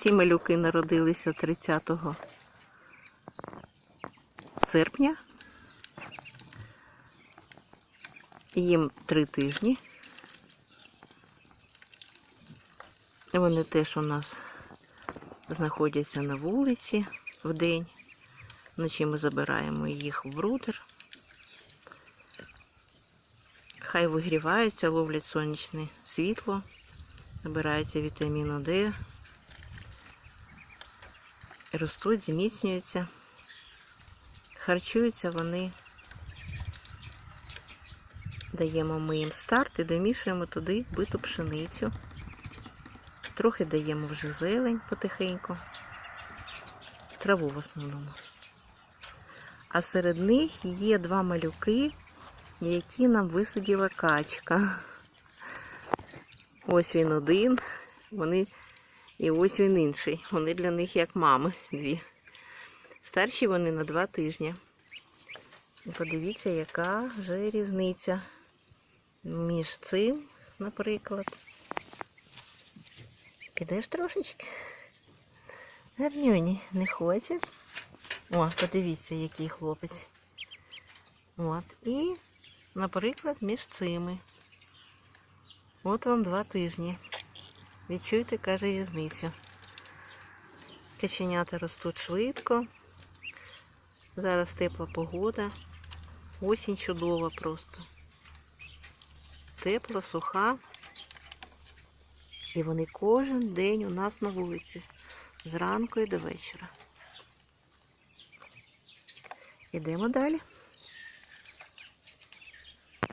Ці малюки народилися 30 серпня. Їм три тижні. Вони теж у нас знаходяться на вулиці в день. Вночі ми забираємо їх в брудер. Хай вигріваються, ловлять сонячне світло, набираються вітаміну Д, ростуть, зміцнюються, харчуються вони. Даємо ми їм старт і домішуємо туди биту пшеницю. Трохи даємо вже зелень потихеньку, траву в основному. А серед них є два малюки, які нам висадила качка. Ось він один, вони і ось він інший. Вони для них як мами дві. Старші вони на два тижні. Подивіться, яка вже різниця між цим, наприклад. Підеш трошечки? Гарнюні, не хочеш? О, подивіться, який хлопець. От. І, наприклад, між цими. От вам два тижні. Відчуйте, каже, різницю. Каченята ростуть швидко. Зараз тепла погода. Осінь чудова просто. Тепла, суха. І вони кожен день у нас на вулиці. Зранку і до вечора. Ідемо далі.